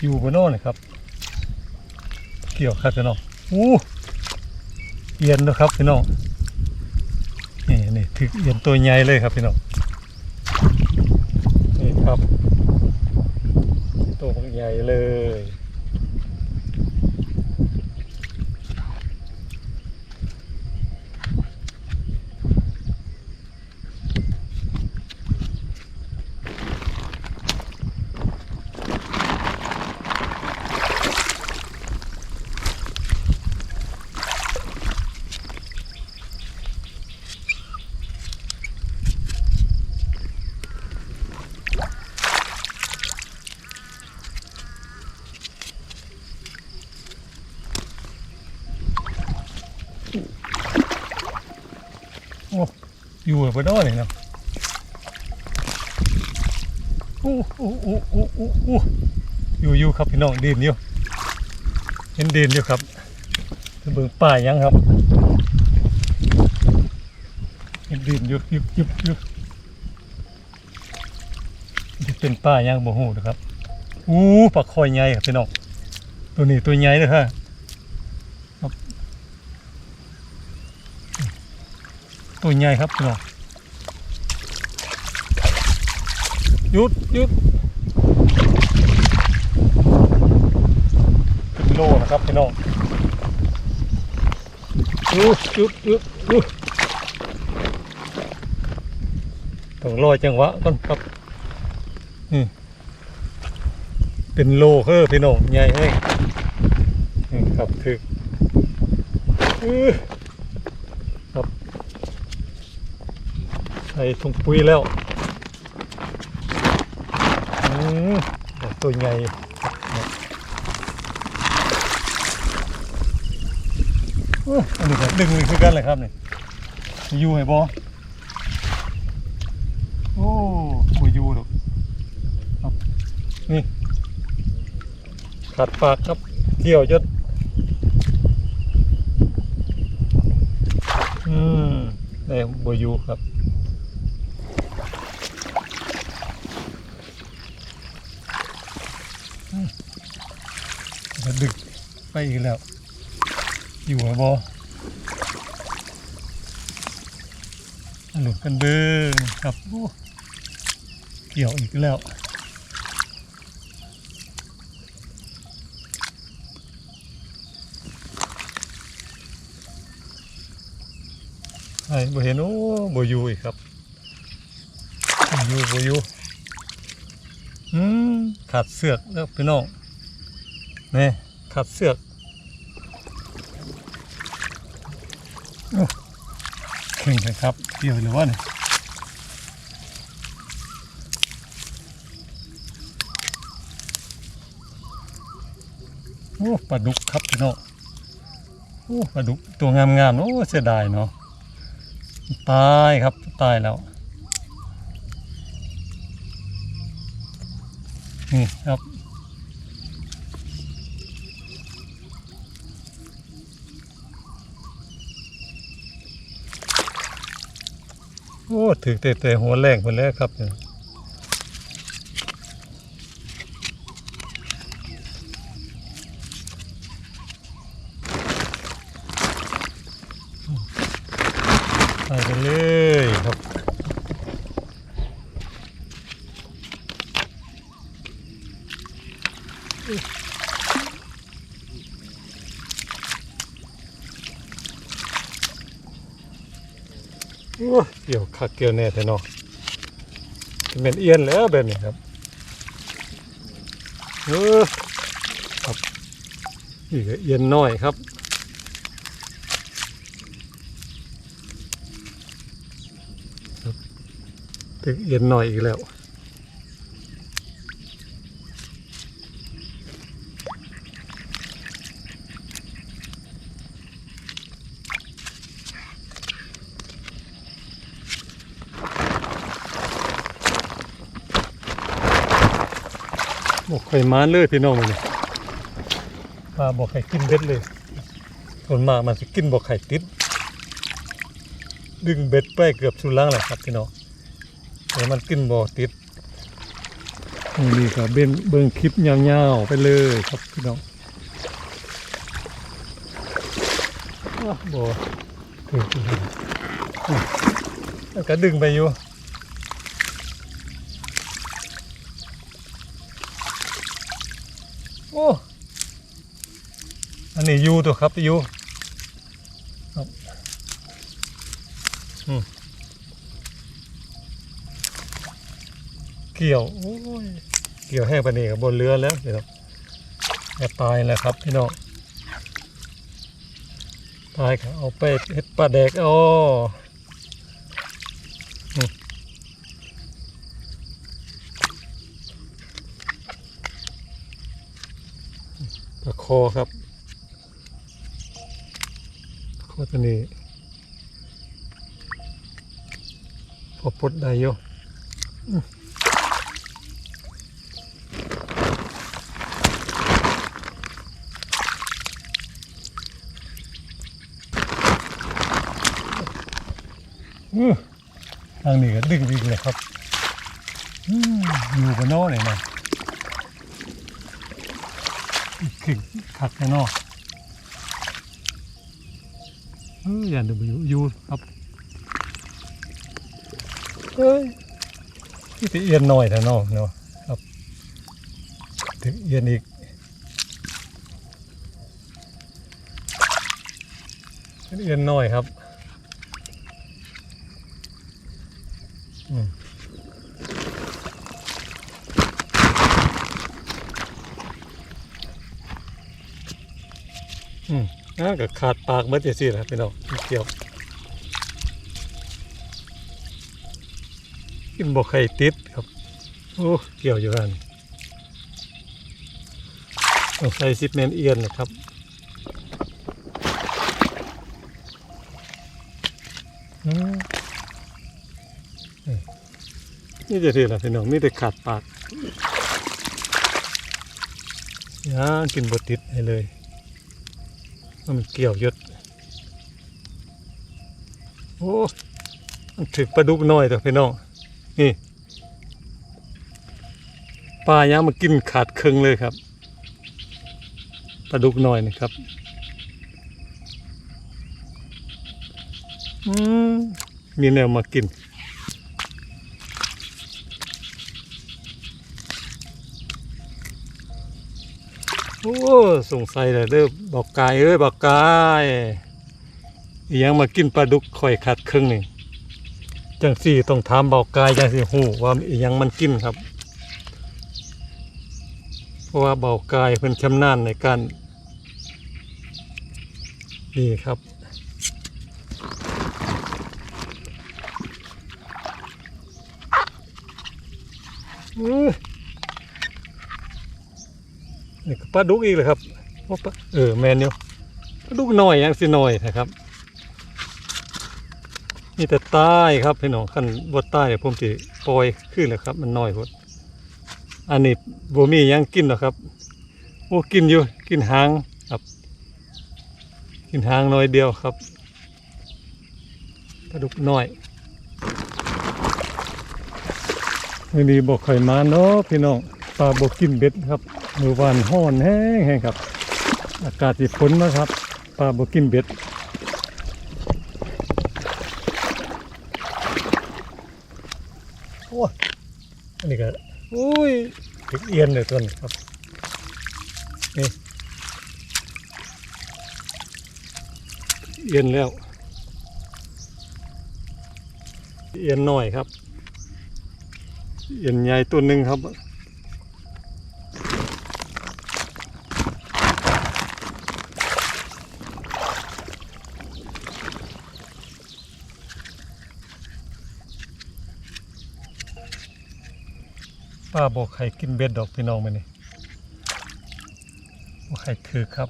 อยู่บนโน่นครับ เกี่ยวครับพี่น้องอู้เอียนนะครับพี่น้องนี่นี่ถึกเอียนตัวใหญ่เลยครับพี่น้องนี่ครับตัวใหญ่เลย โอ้ อยู่บนโน่นเลยเนาะโอ้โอ้โอ้โอ้โอ้โอ้อยู่อยู่ครับพี่น้องดินอยู่เห็นดินอยู่ครับจะเบิ่งป่ายยังครับเห็นดินอยู่ยุบยุบยุบจะเป็นป่ายังบ่ฮู้นะครับอู้ปลาคอยใหญ่ครับพี่น้องตัวนี้ตัวใหญ่เลยฮะ ตัวใหญ่ครับพี่น้องหยุดหยุดเป็นโลนะครับพี่น้องหยุดหยุดหยุดหยุดต้องรอจังหวะก่อนครับนี่เป็นโลเฮ้อพี่น้องใหญ่เฮ้ยครับถึกอื้ ใส่ถุงปุ๋ยแล้วอืมตัวใหญ่อ้อันนี้ก็ดึงนี่คือกันเลยครับนี่อยู่ให้บอโอ้บ่อยู่หรอกนี่ขาดปากครับเที่ยวจนอืมได้บ่อยู่ครับ มันดึก ไปอีกแล้ว อยู่ไหมบอหลุดกันเบิ้งครับเกี่ยวอีกแล้วไอ้บ่เห็นโอ้บ่อยู่อีกครับบ่อยู่บ่อยู่อืมขาดเสือกแล้วพี่น้องนี่ ขัดเสือกเข่งเลยครับเกี่ยวหรือว่าเนี่ยโอ้ปลาดุกครับพี่น้องโอ้ปลาดุกตัวงามๆโอ้เสียดายเนาะตายครับตายแล้วนี่ครับ โอ้ถือเตะๆหัวแรงไปแล้วครับเนี่ยไปเลยครับโอ้ เกี่ยวคักเกี่ยวแน่แท้เนาะเป็นเอียนแล้วแบบนี้ครับเออครับนี่ก็เอียนน้อยครับถึงเอียนหน่อยอีกแล้ว บอกไข่ม้านเลยพี่น้องเลยปลาบอกไข่กินเบ็ดเลยส่วนมากมันจะกินบอกไข่ติด ดึงเบ็ดไปเกือบสุดล่างแหละครับพี่น้องแต่มันกินบ่อติดนี่ก็เบิ่งเบิ่งคลิปยาวๆไปเลยครับพี่น้องอ้าวบ่ถึงแล้วก็ดึงไปอยู่ โอ้อันนี้ยูตัวครับยูครับอืมเกี่ยวโอ้ยเกี่ยวแห้งไปนี่กับบนเรือแล้วเดี๋ยวจะตายแล้วครับพี่น้องตายครับเอาไปเฮ็ดปลาแดกอ๋ออืมปลาค อครับคอตัวนี้พอปลดได้อยู่อื้อทางนี้ก็ดึงอีกเลยครับอยู่กันนอเลยนะอีก ขึ้นขัดกันนอกเอออย่าดูอยู่อยู่ครับเฮ้ยนี่เอียนหน่อยแต่นอกเนาะครับถึงเอียนอีกเอียนหน่อยครับ อืม อืมน่าก็ขาดปากเมื่อจะสิแหละพี่น้องเกี่ยวกินบอกไข่ติดครับ โอ้เกี่ยวอยู่กันต้องใส่ซิปเมนเอียนนะครับนี่จะทีละพี่น้องนี่แต่ขาดปากย่ากินบติดให้เลย มันเกี่ยวยศโอ้มันถึกปลาดุกน้อยแต่พี่น้องนี่ปลาย่างมากินขาดครึ่งเลยครับปลาดุกน้อยนะครับอืมมีแนวมากิน โอ้สงสัยเลยเด้อบอกกายเอ้ยบอกกายยังมากินปลาดุกข่อยขาดครึ่งนี่จังสี่ต้องถามบอกกายจังสิหูว่ายังมันกินครับ เพราะว่าบากายเพิ่นชำนาญในการนี่ครับอื้อ นี่ก็ ปลาดุกอีกเลยครับโอ้ปลาเออแมนอยู่ปลาดุกหน้อยยังสิหน้อยนะครับนี่แต่ใต้ครับพี่น้องขั้นบดใต้ผมสิปล่อยขึ้นเลยครับ มันน้อยพดอันนี้บมียังกินหรอครับโอ้กินอยู่กินหางครับ กินหางน้อยเดียวครับปลาดุกน้อยวันนี้บอกไข่มาเนาะพี่น้องปลาบอกกินเบ็ดครับ มือวานห้อนแห้งครับ อากาศสิฝนนะครับปลาบกินเบ็ดโอ้อันนี้ก็อุ้ยถึงเอียนเลยตัวนี้ครับนี่เอียนแล้ว เอียนหน่อยครับ เอียนใหญ่ตัวหนึ่งครับ ป้าบอกใครกินเบ็ดดอกพี่น้องไหมนี่บอกใครถือครับ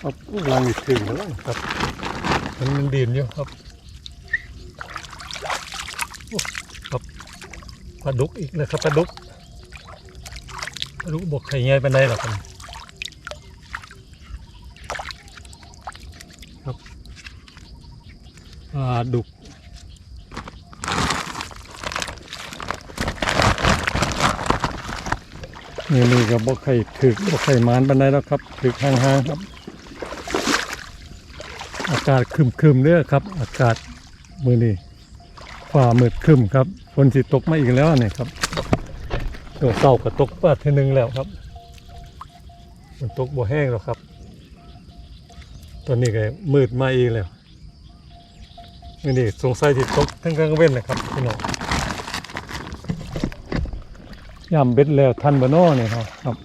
ครับลังอีกถึงแล้วครับมันมันดินอยู่ครับโอ้ครับปลาดุกอีกแล้วครับปลาดุกปลาดุกบอกไข่ใหญ่ไปไหนหรอกครับครับปลาดุก นี่นี่ก็บ่ใครถึกบ่ใครมานบันไดแล้วครับถึกห่างๆครับ อากาศคึมๆเด้อครับ อากาศมือนี้ฟ้ามืดคึมครับฝนสิตกมาอีกแล้วเนี่ยครับตัวเศร้าก็ตกปาดทีหนึงแล้วครับมันตกบ่แห้งหรอกครับตอนนี้ก็มืดมาอีกแล้วมื้อนี้สงสัยสิตกทั้งกลางเว้นนะครับพี่น้อง ยามเบ็ดแล้วทันบะน้อนี่ครับครับ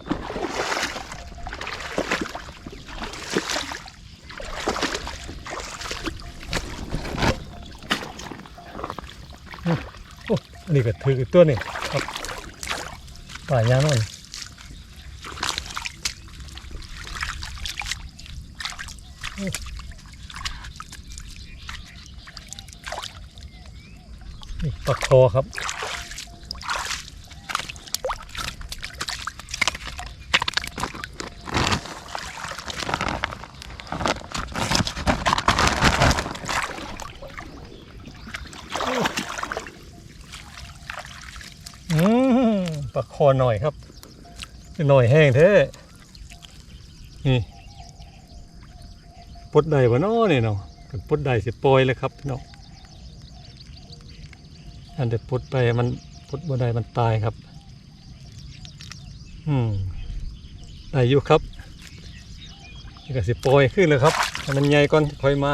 อันนี้ก็ถืออีกตัวนี่ครับป่ายางนั่นนี่ปลาคอครับ อืมปลาคอหน่อยครับ หน่อยแห้งแท้นี่ปดใดวะเนาะนี่เนาะกันปดใดสิปล่อยเลยครับพี่น้องอันเด็ดปดไปมันปดบ่ได้มันตายครับ อืมได้อยู่ครับนี่ก็สิปล่อยขึ้นเลยครับมันใหญ่ก่อนค่อยมา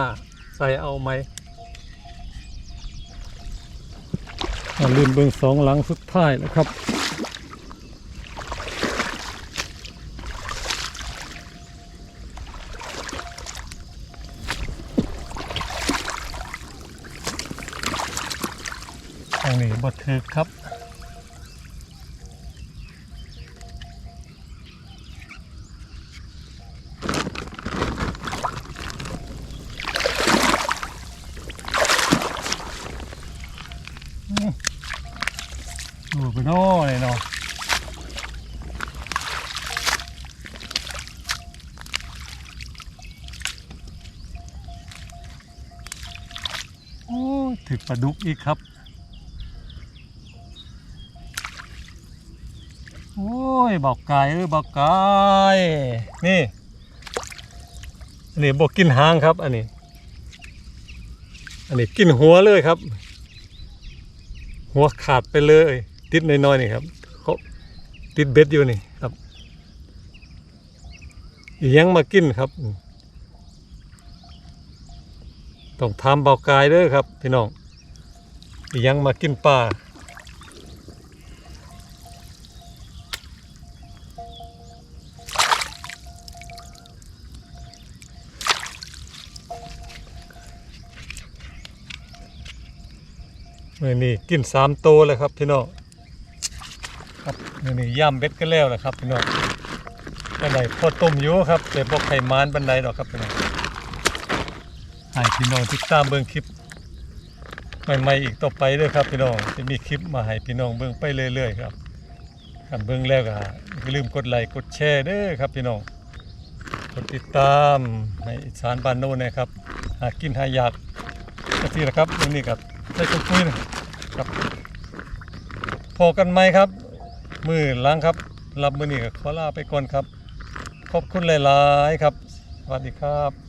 ใส่เอาไหม ลืมเบิ่งสองหลังสุดท้ายนะครับทางนี้บดถึกครับ ไปโน่เลยเนาะโอ้ยถึกปลาดุกอีกครับ โอ้ยบอกไกายเออบอกไกายนี่ อันนี้บอกกินหางครับ อันนี้ อันนี้กินหัวเลยครับ หัวขาดไปเลย ติดน้อยๆนี่ครับเขาติดเบ็ดอยู่นี่ครับอียังมากินครับ ต้องทำเบากายเด้อครับ พี่น้องอียังมากินปลาเมื่อนี้กินสามโตเลยครับพี่น้อง เนี้ย่ำเบ็ดกันแล้วนะครับพี่น้องบันไดพอต้มอยู่ครับแต่บอกไข่มานบันไดดอกครับพี่น้องให้พี่น้องติดตามเบิ่งคลิปใหม่ๆอีกต่อไปเด้อครับพี่น้องจะมีคลิปมาให้พี่น้องเบิ่งไปเรื่อยๆครับกันเบิ่งแล้วก็อย่าลืมกดไลค์กดแชร์เด้อครับพี่น้องกดติดตามในสานบ้านโน้นนะครับหากินหายากก็ที่นะครับเรื่องนี้กับได้คุยคุยนะครับพอกันไหมครับ มือล้างครับรับมือนี้ก็ขอลาไปก่อนครับ ขอบคุณหลาย ๆ ครับ สวัสดีครับ